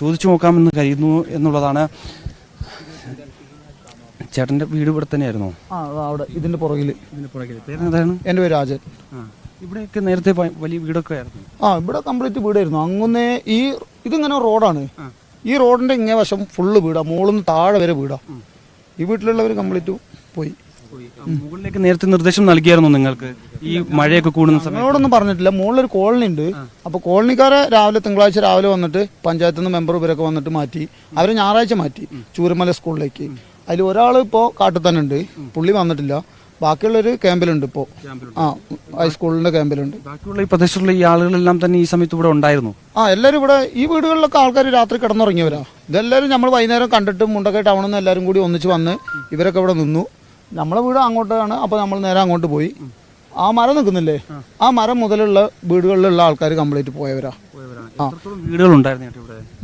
ചോദിച്ചു നോക്കാമെന്ന് കരുതുന്നു എന്നുള്ളതാണ്. ചേട്ടന്റെ വീട് ഇവിടെ തന്നെയായിരുന്നു. ആ അവിടെ ഇതിന്റെ പുറകിൽ. പേരെന്താണ്? എന്റെ പേര് രാജൻ. ഇവിടെയൊക്കെ നേരത്തെ വലിയ വീടൊക്കെ ആയിരുന്നു. ആ ഇവിടെ കംപ്ലീറ്റ് വീടായിരുന്നു. അങ്ങനെ ഈ ഇതിങ്ങനെ റോഡാണ്. ഈ റോഡിന്റെ ഇങ്ങേ വശം ഫുള്ള് വീടാ. മുകളിൽ താഴെ വരെ വീടാ. ഈ വീട്ടിലുള്ളവർ കംപ്ലീറ്റ് പോയി. മുകളിലേക്ക് നേരത്തെ നിർദ്ദേശം നൽകിയായിരുന്നു നിങ്ങൾക്ക്? ഈ മഴയൊക്കെ കൂടുന്ന സമയത്ത്? ഞങ്ങളോടൊന്നും പറഞ്ഞിട്ടില്ല. മുകളിലൊരു കോളനി ഉണ്ട്. അപ്പൊ കോളനിക്കാരെ രാവിലെ തിങ്കളാഴ്ച രാവിലെ വന്നിട്ട് പഞ്ചായത്തിൽ നിന്ന് മെമ്പർ ഇവരൊക്കെ വന്നിട്ട് മാറ്റി. അവർ ഞായറാഴ്ച മാറ്റി ചൂരമല സ്കൂളിലേക്ക്. അതിൽ ഒരാൾ ഇപ്പോൾ കാട്ടിൽ തന്നെ ഉണ്ട്. പുള്ളി വന്നിട്ടില്ല. ബാക്കിയുള്ളൊരു ക്യാമ്പിലുണ്ട് ഇപ്പോൾ ആ ഹൈസ്കൂളിന്റെ ക്യാമ്പിലുണ്ട്. ബാക്കിയുള്ള ഈ പ്രദേശത്തുള്ള ഈ ആളുകളെല്ലാം തന്നെ ഈ സമയത്ത് ഇവിടെ ഉണ്ടായിരുന്നു? ആ എല്ലാവരും ഇവിടെ ഈ വീടുകളിലൊക്കെ ആൾക്കാർ രാത്രി കിടന്നുറങ്ങിയവരാ. ഇതെല്ലാവരും നമ്മൾ വൈകുന്നേരം കണ്ടിട്ട് മുണ്ടക്കൈ ടൗണിൽ നിന്ന് എല്ലാവരും കൂടി ഒന്നിച്ച് വന്ന് ഇവരൊക്കെ ഇവിടെ നിന്നു. നമ്മളെ വീട് അങ്ങോട്ടാണ് അപ്പോൾ നമ്മൾ നേരെ അങ്ങോട്ട് പോയി. ആ മരം നിൽക്കുന്നില്ലേ? ആ. മരം മുതലുള്ള വീടുകളിലുള്ള ആൾക്കാർ കംപ്ലീറ്റ് പോയവരാ.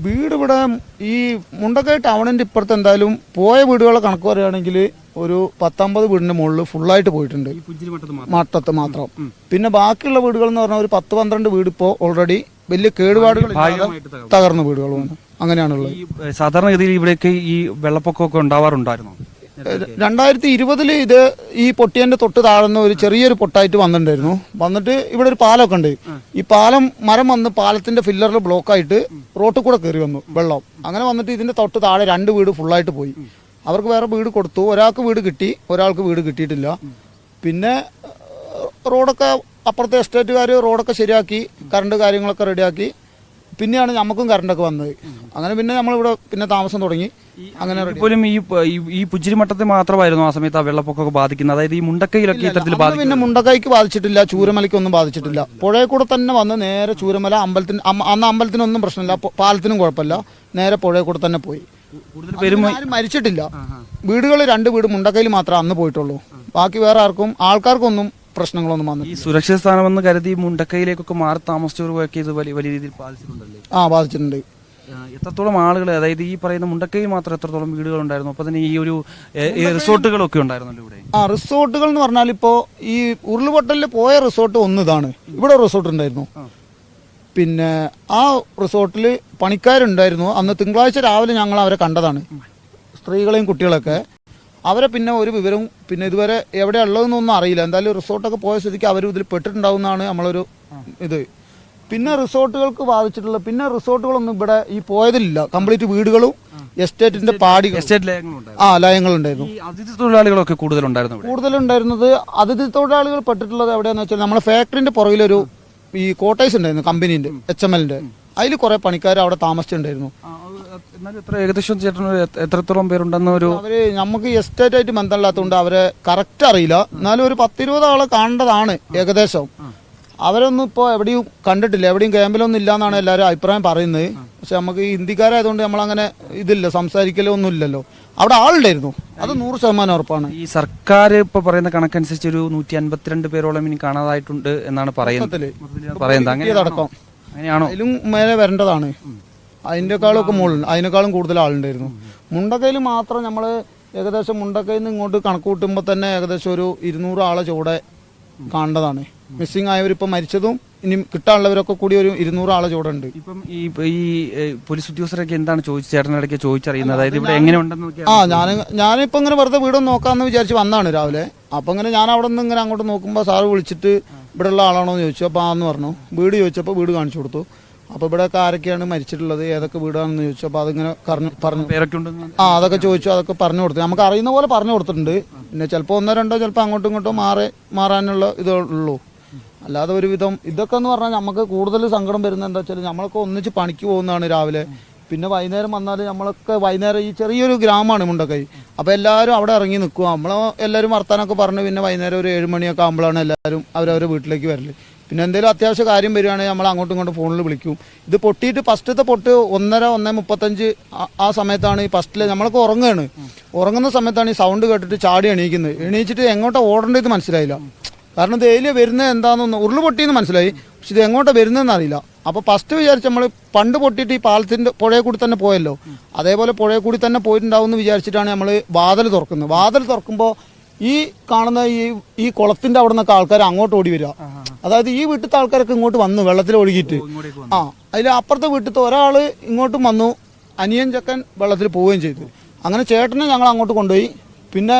വീട് ഇവിടെ ഈ മുണ്ടക്കൈ ടൗണിന്റെ ഇപ്പുറത്ത് എന്തായാലും പോയ വീടുകളെ കണക്ക് പറയുകയാണെങ്കിൽ ഒരു പത്തമ്പത് വീടിന്റെ മുകളിൽ ഫുള്ളായിട്ട് പോയിട്ടുണ്ട്. മട്ടത്ത് മാത്രം? പിന്നെ ബാക്കിയുള്ള വീടുകൾ എന്ന് പറഞ്ഞാൽ ഒരു പത്ത് പന്ത്രണ്ട് വീട് ഇപ്പോൾ ഓൾറെഡി വലിയ കേടുപാടുകൾ തകർന്നു. വീടുകളുമാണ് അങ്ങനെയാണുള്ളത് സാധാരണഗതിയിൽ ഇവിടെയൊക്കെ ഈ വെള്ളപ്പൊക്കമൊക്കെ ഉണ്ടാവാറുണ്ടായിരുന്നു? രണ്ടായിരത്തി ഇരുപതിൽ ഇത് ഈ പൊട്ടിയന്റെ തൊട്ട് താഴ്ന്ന ഒരു ചെറിയൊരു പൊട്ടായിട്ട് വന്നിട്ടുണ്ടായിരുന്നു. വന്നിട്ട് ഇവിടെ ഒരു പാലമൊക്കെ ഉണ്ട്. ഈ പാലം മരം വന്ന് പാലത്തിന്റെ ഫില്ലറിൽ ബ്ലോക്കായിട്ട് റോട്ടിൽ കൂടെ കയറി വന്നു വെള്ളം. അങ്ങനെ വന്നിട്ട് ഇതിന്റെ തൊട്ട് താഴെ രണ്ട് വീട് ഫുള്ളായിട്ട് പോയി. അവർക്ക് വേറെ വീട് കൊടുത്തു. ഒരാൾക്ക് വീട് കിട്ടി ഒരാൾക്ക് വീട് കിട്ടിയിട്ടില്ല. പിന്നെ റോഡൊക്കെ അപ്പുറത്തെ എസ്റ്റേറ്റുകാർ റോഡൊക്കെ ശരിയാക്കി കറണ്ട് കാര്യങ്ങളൊക്കെ റെഡിയാക്കി. പിന്നെയാണ് നമുക്കും കറണ്ടൊക്കെ വന്നത്. അങ്ങനെ പിന്നെ നമ്മളിവിടെ പിന്നെ താമസം തുടങ്ങി. അങ്ങനെ പോലും ഈ ഈ- പുഞ്ചിരിമട്ടത്തെ മാത്രമായിരുന്നു ആ സമയത്ത് ആ വെള്ളപ്പൊക്കമൊക്കെ ബാധിക്കുന്നത്. അതായത് ഈ മുണ്ടക്കൈയിലൊക്കെ ഇത്തരത്തിൽ പിന്നെ മുണ്ടക്കൈക്ക് ബാധിച്ചിട്ടില്ല ചൂരമലയ്ക്കൊന്നും ബാധിച്ചിട്ടില്ല. പുഴയിൽ കൂടെ തന്നെ വന്ന് നേരെ ചൂരമല അമ്പലത്തിന് അന്ന് അമ്പലത്തിനൊന്നും പ്രശ്നമില്ല പാലത്തിനും കുഴപ്പമില്ല. നേരെ പുഴയിൽ കൂടെ തന്നെ പോയി. മരിച്ചിട്ടില്ല. വീടുകൾ രണ്ട് വീട് മുണ്ടക്കൈയിൽ മാത്രമേ അന്ന് പോയിട്ടുള്ളൂ. ബാക്കി വേറെ ആർക്കും ആൾക്കാർക്കൊന്നും പ്രശ്നങ്ങളൊന്നും ഈ വന്നില്ല സുരക്ഷിത സ്ഥാനമെന്ന് കരുതി മുണ്ടക്കയിലേക്കൊക്കെ മാറി താമസിച്ചവർക്കൊക്കെ ഇത് വലിയ വലിയ രീതിയിൽ ബാധിച്ചിട്ടുണ്ടല്ലേ? ആ ബാധിച്ചിട്ടുണ്ട്. എത്രത്തോളം ആളുകൾ അതായത് ഈ പറയുന്ന മുണ്ടക്കൈ മാത്രം എത്രത്തോളം വീടുകൾ ഉണ്ടായിരുന്നു അപ്പൊ തന്നെ ഈ ഒരു ഈ റിസോർട്ടുകളൊക്കെ ഉണ്ടായിരുന്നല്ലോ ഇവിടെ? ആ റിസോർട്ടുകൾ എന്ന് പറഞ്ഞാൽ ഇപ്പോ ഈ ഉരുൾപൊട്ടലിൽ പോയ റിസോർട്ട് ഒന്ന് ഇതാണ്. ഇവിടെ റിസോർട്ട് ഉണ്ടായിരുന്നു. പിന്നെ ആ റിസോർട്ടിൽ പണിക്കാരുണ്ടായിരുന്നു. അന്ന് തിങ്കളാഴ്ച രാവിലെ ഞങ്ങൾ അവരെ കണ്ടതാണ്. സ്ത്രീകളെയും കുട്ടികളൊക്കെ അവരെ പിന്നെ ഒരു വിവരവും പിന്നെ ഇതുവരെ എവിടെ ഉള്ളതെന്നൊന്നും അറിയില്ല. എന്തായാലും റിസോർട്ടൊക്കെ പോയ സ്ഥിതിക്ക് അവർ ഇതിൽ പെട്ടിട്ടുണ്ടാവുന്നതാണ് നമ്മളൊരു ഇത്. പിന്നെ റിസോർട്ടുകൾക്ക് ബാധിച്ചിട്ടുള്ള പിന്നെ റിസോർട്ടുകളൊന്നും ഇവിടെ ഈ പോയതില്ല കംപ്ലീറ്റ് വീടുകളും എസ്റ്റേറ്റിന്റെ പാടി ആ ലയങ്ങളുണ്ടായിരുന്നു. അതിഥി തൊഴിലാളികളൊക്കെ കൂടുതലുണ്ടായിരുന്നു കൂടുതലുണ്ടായിരുന്നത് അതിഥി തൊഴിലാളികൾ പെട്ടിട്ടുള്ളത് എവിടെയാന്ന് വെച്ചാൽ നമ്മളെ ഫാക്ടറിന്റെ പുറകിലൊരു ഈ കോട്ടേഴ്സ് ഉണ്ടായിരുന്നു കമ്പനീന്റെ എച്ച് എം എല്ലിന്റെ അതിൽ കുറെ പണിക്കാർ അവിടെ താമസിച്ചിട്ടുണ്ടായിരുന്നു. എന്നാലും എത്ര ഏകദേശം ചേട്ടൻ എത്രത്തോളം പേരുണ്ടെന്ന് ഒരു അവർ നമുക്ക് എസ്റ്റേറ്റ് ആയിട്ട് ബന്ധമില്ലാത്തതുകൊണ്ട് അവരെ കറക്റ്റ് അറിയില്ല. എന്നാലും ഒരു പത്തിരുപത് ആളെ കാണേണ്ടതാണ് ഏകദേശം. അവരൊന്നും ഇപ്പോൾ എവിടെയും കണ്ടിട്ടില്ല. എവിടെയും ക്യാമ്പിലൊന്നും ഇല്ല എന്നാണ് എല്ലാവരും അഭിപ്രായം പറയുന്നത്. പക്ഷെ നമുക്ക് ഈ ഹിന്ദിക്കാരായതുകൊണ്ട് നമ്മളങ്ങനെ ഇതില്ല സംസാരിക്കലോ ഒന്നും ഇല്ലല്ലോ. അവിടെ ആളുണ്ടായിരുന്നു. അത് നൂറ് ശതമാനം ഉറപ്പാണ്. ഈ സർക്കാർ ഇപ്പൊ പറയുന്ന കണക്കനുസരിച്ച് ഒരു നൂറ്റി അൻപത്തിരണ്ട് പേരോളം ഇനി കാണാതായിട്ടുണ്ട് എന്നാണ് പറയുന്നത്. പറയുന്നത്. അങ്ങനെയാണോ? അതിലും മേലെ വരേണ്ടതാണ്. അതിനേക്കാളും ഒക്കെ മുകളിൽ അതിനേക്കാളും കൂടുതൽ ആളുണ്ടായിരുന്നു. മുണ്ടക്കയിൽ മാത്രം നമ്മൾ ഏകദേശം മുണ്ടക്കയിൽ നിന്ന് ഇങ്ങോട്ട് കണക്ക് കൂട്ടുമ്പോൾ തന്നെ ഏകദേശം ഒരു ഇരുന്നൂറ് ആളെ ചുവടെ കാണേണ്ടതാണ് മിസ്സിംഗ് ആയവരിപ്പോൾ മരിച്ചതും ഇനി കിട്ടാനുള്ളവരൊക്കെ കൂടി ഒരു ഇരുന്നൂറ് ആളെ ചുവടെ ഉണ്ട്. ഇപ്പം ഈ ഈ പോലീസ് ഉദ്യോഗസ്ഥരൊക്കെ എന്താണ് ചോദിച്ചു ചേട്ടനിടയ്ക്ക് ചോദിച്ചറിയുന്നത്? അതായത് ഇവിടെ എങ്ങനെ ഉണ്ടെന്ന് ആ ഞാൻ ഞാനിപ്പോൾ ഇങ്ങനെ വെറുതെ വീടും നോക്കാമെന്ന് വിചാരിച്ച് വന്നാണ് രാവിലെ. അപ്പോൾ ഇങ്ങനെ ഞാൻ അവിടെ നിന്ന് ഇങ്ങനെ അങ്ങോട്ട് നോക്കുമ്പോൾ സാറ് വിളിച്ചിട്ട് ഇവിടെയുള്ള ആളാണോ എന്ന് ചോദിച്ചു. അപ്പോൾ ആന്ന് പറഞ്ഞു. വീട് ചോദിച്ചപ്പോൾ വീട് കാണിച്ചു കൊടുത്തു. അപ്പോൾ ഇവിടെ ആരൊക്കെയാണ് മരിച്ചിട്ടുള്ളത്? ഏതൊക്കെ വീടാണെന്ന് ചോദിച്ചു. അപ്പോൾ അതിങ്ങനെ പറഞ്ഞു പറഞ്ഞു. പേരൊക്കെ ഉണ്ടെന്ന് ആ അതൊക്കെ ചോദിച്ചു. അതൊക്കെ പറഞ്ഞു കൊടുത്തു. നമുക്ക് അറിയുന്ന പോലെ പറഞ്ഞു കൊടുത്തിട്ടുണ്ട്. പിന്നെ ചിലപ്പോൾ ഒന്നോ രണ്ടോ ചിലപ്പോൾ അങ്ങോട്ടും ഇങ്ങോട്ടും മാറി മാറാനുള്ള ഇതേ ഉള്ളൂ. അല്ലാതെ ഒരുവിധം ഇതൊക്കെ എന്ന് പറഞ്ഞാൽ നമുക്ക് കൂടുതൽ സങ്കടം വരുന്നത് എന്താ വെച്ചാൽ നമ്മളൊക്കെ ഒന്നിച്ച് പണിക്ക് പോകുന്നതാണ് രാവിലെ. പിന്നെ വൈകുന്നേരം വന്നാൽ നമ്മളൊക്കെ വൈകുന്നേരം ഈ ചെറിയൊരു ഗ്രാമമാണ് മുണ്ടക്കൈ. അപ്പോൾ എല്ലാവരും അവിടെ ഇറങ്ങി നിൽക്കുക നമ്മൾ എല്ലാവരും വർത്താനൊക്കെ പറഞ്ഞ് പിന്നെ വൈകുന്നേരം ഒരു ഏഴ് മണിയൊക്കെ ആകുമ്പോഴാണ് എല്ലാവരും അവരവരുടെ വീട്ടിലേക്ക് വരൽ. പിന്നെ എന്തെങ്കിലും അത്യാവശ്യ കാര്യം വരികയാണെങ്കിൽ നമ്മൾ അങ്ങോട്ടും ഇങ്ങോട്ടും ഫോണിൽ വിളിക്കും. ഇത് പൊട്ടിയിട്ട് ഫസ്റ്റത്തെ പൊട്ട് ഒന്നര ഒന്നേ മുപ്പത്തഞ്ച് ആ- ആ സമയത്താണ് ഈ ഫസ്റ്റിൽ നമ്മളൊക്കെ ഉറങ്ങുകയാണ്. ഉറങ്ങുന്ന സമയത്താണ് ഈ സൗണ്ട് കേട്ടിട്ട് ചാടി എണീക്കുന്നത്. എണീച്ചിട്ട് എങ്ങോട്ടാണ് ഓടേണ്ടത് മനസ്സിലായില്ല. കാരണം ഇത് ഏലിയ വരുന്നത് എന്താണെന്ന് ഉരുൾ പൊട്ടിയെന്ന് മനസ്സിലായി. പക്ഷെ ഇത് എങ്ങോട്ട് വരുന്നതെന്ന് അറിയില്ല. അപ്പോൾ ഫസ്റ്റ് വിചാരിച്ച് നമ്മൾ പണ്ട് പൊട്ടിയിട്ട് ഈ പാലത്തിന്റെ പുഴയിൽ കൂടി തന്നെ പോയല്ലോ. അതേപോലെ പുഴയിൽ കൂടി തന്നെ പോയിട്ടുണ്ടാവും എന്ന് വിചാരിച്ചിട്ടാണ് നമ്മൾ വാതിൽ തുറക്കുന്നത്. വാതിൽ തുറക്കുമ്പോൾ ഈ കാണുന്ന ഈ ഈ കുളത്തിന്റെ അവിടെ നിന്നൊക്കെ ആൾക്കാർ അങ്ങോട്ട് ഓടി വരിക. അതായത് ഈ വീട്ടിലത്തെ ആൾക്കാരൊക്കെ ഇങ്ങോട്ട് വന്നു വെള്ളത്തിൽ ഒഴുകിയിട്ട്. ആ അതിൽ അപ്പുറത്തെ വീട്ടിലത്തെ ഒരാൾ ഇങ്ങോട്ടും വന്നു അനിയൻ ചക്കൻ വെള്ളത്തിൽ പോവുകയും ചെയ്തു. അങ്ങനെ ചേട്ടനെ ഞങ്ങൾ അങ്ങോട്ട് കൊണ്ടുപോയി. പിന്നെ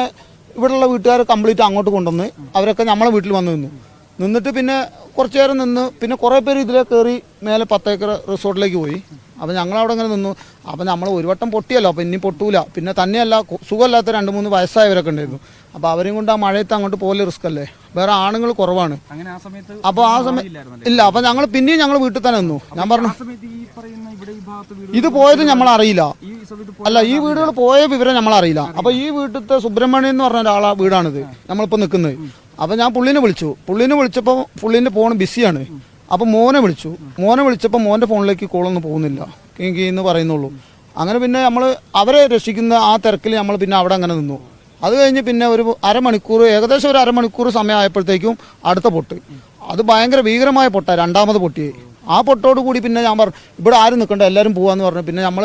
ഇവിടെയുള്ള വീട്ടുകാർ കംപ്ലീറ്റ് അങ്ങോട്ട് കൊണ്ടുവന്ന് അവരൊക്കെ നമ്മളെ വീട്ടിൽ വന്ന് നിന്നു. നിന്നിട്ട് പിന്നെ കുറച്ച് നേരം നിന്ന് പിന്നെ കുറേ പേര് ഇതിലേ കയറി മേലെ പത്തേക്കർ റിസോർട്ടിലേക്ക് പോയി. അപ്പോൾ ഞങ്ങൾ അവിടെ ഇങ്ങനെ നിന്നു. അപ്പോൾ നമ്മൾ ഒരു വട്ടം പൊട്ടിയല്ലോ അപ്പോൾ ഇനി പൊട്ടൂല. പിന്നെ തന്നെയല്ല സുഖമല്ലാത്ത രണ്ട് മൂന്ന് വയസ്സായവരൊക്കെ ഉണ്ടായിരുന്നു. അപ്പോൾ അവരെയും കൊണ്ട് ആ മഴയത്ത് അങ്ങോട്ട് പോലെ റിസ്ക് അല്ലേ? വേറെ ആണുങ്ങൾ കുറവാണ്. അങ്ങനെ ആ സമയത്ത് അപ്പോൾ ആ സമയം ഇല്ല അപ്പോൾ ഞങ്ങൾ പിന്നെയും ഞങ്ങൾ വീട്ടിൽ തന്നെ നിന്നു. ഞാൻ പറഞ്ഞു സമയത്ത് ഇത് പോയത് നമ്മൾ അറിയില്ല അല്ല ഈ വീടുകൾ പോയ വിവരം നമ്മൾ അറിയില്ല. അപ്പോൾ ഈ വീട്ടിലത്തെ സുബ്രഹ്മണ്യൻ എന്ന് പറഞ്ഞ ഒരാളാ വീടാണിത്. നമ്മളിപ്പോൾ നിൽക്കുന്നത്. അപ്പോൾ ഞാൻ പുള്ളിനെ വിളിച്ചു. പുള്ളിനെ വിളിച്ചപ്പോൾ പുള്ളിന്റെ ഫോൺ ബിസിയാണ്. അപ്പൊ മോനെ വിളിച്ചു. മോനെ വിളിച്ചപ്പോൾ മോന്റെ ഫോണിലേക്ക് കോളൊന്നും പോകുന്നില്ല. കിങ്കി എന്ന് പറയുന്നുള്ളൂ. അങ്ങനെ പിന്നെ നമ്മൾ അവരെ രക്ഷിക്കുന്ന ആ തിരക്കിൽ നമ്മൾ പിന്നെ അവിടെ അങ്ങനെ നിന്നു. അത് കഴിഞ്ഞ് പിന്നെ ഒരു അരമണിക്കൂർ ഏകദേശം ഒരു അരമണിക്കൂർ സമയമായപ്പോഴത്തേക്കും അടുത്ത പൊട്ട്. അത് ഭയങ്കര ഭീകരമായ പൊട്ട രണ്ടാമത് പൊട്ടിയേ. ആ പൊട്ടോട് കൂടി പിന്നെ ഞാൻ പറഞ്ഞു ഇവിടെ ആരും നിൽക്കണ്ട എല്ലാവരും പോവാന്ന് പറഞ്ഞു. പിന്നെ നമ്മൾ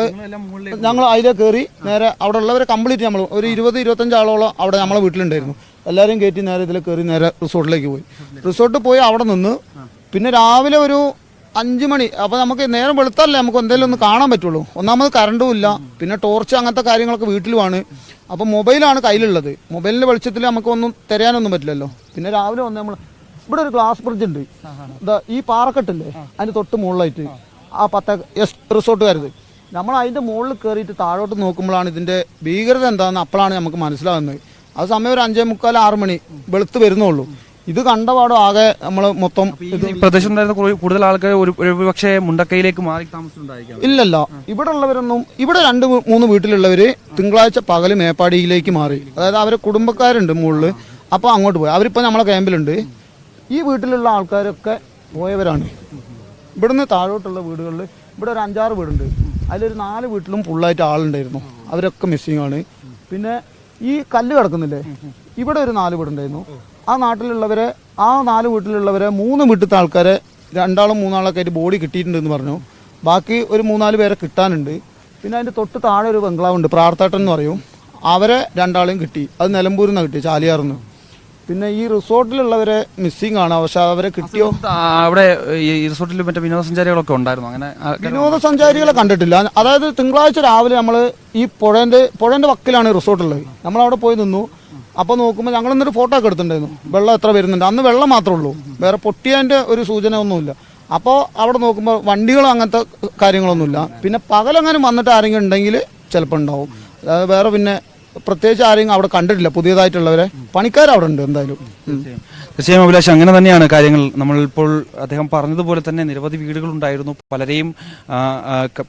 ഞങ്ങൾ അതിലെ കയറി നേരെ അവിടെ ഉള്ളവരെ കംപ്ലീറ്റ് നമ്മൾ ഒരു ഇരുപത് ഇരുപത്തഞ്ച് ആളോളം അവിടെ നമ്മളെ വീട്ടിലുണ്ടായിരുന്നു. എല്ലാവരും കയറ്റി നേരെ ഇതിൽ കയറി നേരെ റിസോർട്ടിലേക്ക് പോയി. റിസോർട്ടിൽ പോയി അവിടെ നിന്ന് പിന്നെ രാവിലെ ഒരു അഞ്ച് മണി. അപ്പോൾ നമുക്ക് നേരം വെളുത്തല്ലേ നമുക്ക് എന്തെങ്കിലും ഒന്ന് കാണാൻ പറ്റുള്ളൂ. ഒന്നാമത് കറണ്ടും ഇല്ല. പിന്നെ ടോർച്ച് അങ്ങനത്തെ കാര്യങ്ങളൊക്കെ വീട്ടിലുമാണ് അപ്പോൾ മൊബൈലാണ് കയ്യിലുള്ളത്. മൊബൈലിന്റെ വെളിച്ചത്തിൽ നമുക്ക് ഒന്നും പറ്റില്ലല്ലോ. പിന്നെ രാവിലെ വന്ന് നമ്മൾ ഇവിടെ ഒരു ഗ്ലാസ് ബ്രിഡ്ജ് ഉണ്ട്. എന്താ ഈ പാറക്കെട്ടില്ലേ? അതിന് തൊട്ട് മുകളിലായിട്ട്. ആ പത്ത എസ് റിസോർട്ടുകാരത് നമ്മൾ അതിന്റെ മുകളിൽ കയറിയിട്ട് താഴോട്ട് നോക്കുമ്പോഴാണ് ഇതിന്റെ ഭീകരത എന്താണെന്ന് അപ്പോഴാണ് നമുക്ക് മനസ്സിലാകുന്നത്. ആ സമയം ഒരു അഞ്ചേ മുക്കാൽ ആറ് മണി വെളുത്ത് വരുന്നുള്ളൂ. ഇത് കണ്ടപാടും ആകെ നമ്മൾ മൊത്തം പ്രദേശം കൂടുതൽ ആൾക്കാർ ഒരു പക്ഷേ മുണ്ടക്കൈയിലേക്ക് മാറി താമസിച്ചിട്ടുണ്ടായിരിക്കാം ഇല്ലല്ല. ഇവിടെ ഉള്ളവരൊന്നും ഇവിടെ രണ്ട് മൂന്ന് വീട്ടിലുള്ളവര് തിങ്കളാഴ്ച പകൽ മേപ്പാടിയിലേക്ക് മാറി. അതായത് അവരെ കുടുംബക്കാരുണ്ട് മുകളിൽ അപ്പോൾ അങ്ങോട്ട് പോയി. അവരിപ്പോൾ നമ്മളെ ക്യാമ്പിലുണ്ട്. ഈ വീട്ടിലുള്ള ആൾക്കാരൊക്കെ പോയവരാണ്. ഇവിടുന്ന് താഴോട്ടുള്ള വീടുകളിൽ ഇവിടെ ഒരു അഞ്ചാറ് വീടുണ്ട്. അതിലൊരു നാല് വീട്ടിലും ഫുള്ളായിട്ട് ആളുണ്ടായിരുന്നു. അവരൊക്കെ മിസ്സിങ് ആണ്. പിന്നെ ഈ കല്ല് കിടക്കുന്നില്ലേ? ഇവിടെ ഒരു നാല് വീടുണ്ടായിരുന്നു. ആ നാട്ടിലുള്ളവരെ ആ നാല് വീട്ടിലുള്ളവരെ മൂന്ന് വീട്ടിലത്തെ ആൾക്കാരെ രണ്ടാളും മൂന്നാളൊക്കെ ആയിട്ട് ബോഡി കിട്ടിയിട്ടുണ്ടെന്ന് പറഞ്ഞു. ബാക്കി ഒരു മൂന്നാൽ പേരെ കിട്ടാനുണ്ട്. പിന്നെ അതിന്റെ തൊട്ട് താഴെ ഒരു ബംഗ്ലാവുണ്ട് ഉണ്ട് പ്രാർത്ഥേട്ടൻ എന്ന് പറയും. അവരെ രണ്ടാളെയും കിട്ടി. അത് നിലമ്പൂരിൽ നിന്ന് കിട്ടി ചാലിയാറിന്ന് പിന്നെ ഈ റിസോർട്ടിലുള്ളവരെ മിസ്സിംഗ് ആണ്. പക്ഷെ അവരെ കിട്ടിയോ? അവിടെ ഈ റിസോർട്ടിൽ മറ്റേ വിനോദസഞ്ചാരികളൊക്കെ ഉണ്ടായിരുന്നു? അങ്ങനെ വിനോദസഞ്ചാരികളെ കണ്ടിട്ടില്ല. അതായത് തിങ്കളാഴ്ച രാവിലെ നമ്മൾ ഈ പുഴേന്റെ പുഴേന്റെ വക്കിലാണ് റിസോർട്ടുള്ളത്. നമ്മൾ അവിടെ പോയി നിന്നു. അപ്പൊ നോക്കുമ്പോൾ ഞങ്ങൾ ഇന്നൊരു ഫോട്ടോ ഒക്കെ എടുത്തിട്ടുണ്ടായിരുന്നു. വെള്ളം എത്ര വരുന്നുണ്ട്? അന്ന് വെള്ളം മാത്രമേ ഉള്ളൂ. വേറെ പൊട്ടിയതിന്റെ ഒരു സൂചന ഒന്നുമില്ല അപ്പോൾ അവിടെ നോക്കുമ്പോൾ വണ്ടികളും അങ്ങനത്തെ കാര്യങ്ങളൊന്നുമില്ല. പിന്നെ പകലെങ്ങാനും വന്നിട്ട് ആരെങ്കിലും ഉണ്ടെങ്കിൽ ചിലപ്പോൾ ഉണ്ടാവും. അതായത് വേറെ പിന്നെ പ്രത്യേകിച്ച് ആരെയും അവിടെ കണ്ടിട്ടില്ല. പുതിയതായിട്ടുള്ളവരെ. പണിക്കാർ അവിടെ ഉണ്ട് എന്തായാലും. തീർച്ചയായും അഭിലാഷ് അങ്ങനെ തന്നെയാണ് കാര്യങ്ങൾ. നമ്മളിപ്പോൾ അദ്ദേഹം പറഞ്ഞതുപോലെ തന്നെ നിരവധി വീടുകൾ ഉണ്ടായിരുന്നു. പലരെയും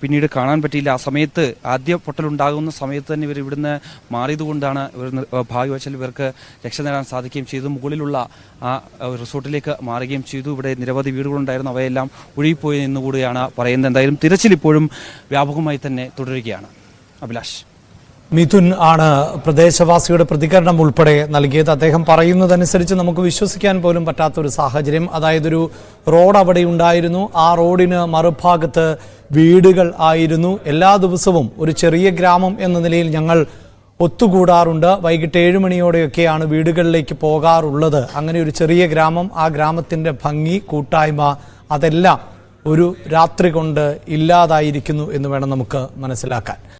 പിന്നീട് കാണാൻ പറ്റിയില്ല. ആ സമയത്ത് ആദ്യ പൊട്ടലുണ്ടാകുന്ന സമയത്ത് തന്നെ ഇവർ ഇവിടുന്ന് മാറിയതുകൊണ്ടാണ് ഇവർ ഭാഗ്യവശാൽ ഇവർക്ക് രക്ഷ നേടാൻ സാധിക്കുകയും ചെയ്തു. മുകളിലുള്ള ആ ആ, റിസോർട്ടിലേക്ക് മാറുകയും ചെയ്തു. ഇവിടെ നിരവധി വീടുകളുണ്ടായിരുന്നു അവയെല്ലാം ഒഴുകിപ്പോയി എന്നുകൂടിയാണ് പറയുന്നത്. എന്തായാലും തിരച്ചിൽ ഇപ്പോഴും വ്യാപകമായി തന്നെ തുടരുകയാണ്. അഭിലാഷ്. മിഥുൻ ആണ് പ്രദേശവാസിയുടെ പ്രതികരണം ഉൾപ്പെടെ നൽകിയത്. അദ്ദേഹം പറയുന്നതനുസരിച്ച് നമുക്ക് വിശ്വസിക്കാൻ പോലും പറ്റാത്ത ഒരു സാഹചര്യം. അതായത് ഒരു റോഡ് അവിടെ ഉണ്ടായിരുന്നു. ആ റോഡിന് മറുഭാഗത്ത് വീടുകൾ ആയിരുന്നു. എല്ലാ ദിവസവും ഒരു ചെറിയ ഗ്രാമം എന്ന നിലയിൽ ഞങ്ങൾ ഒത്തുകൂടാറുണ്ട്. വൈകിട്ട് ഏഴ് മണിയോടെയൊക്കെയാണ് വീടുകളിലേക്ക് പോകാറുള്ളത്. അങ്ങനെ ഒരു ചെറിയ ഗ്രാമം ആ ഗ്രാമത്തിന്റെ ഭംഗി കൂട്ടായ്മ അതെല്ലാം ഒരു രാത്രി കൊണ്ട് ഇല്ലാതായിരിക്കുന്നു എന്ന് വേണം നമുക്ക് മനസ്സിലാക്കാൻ.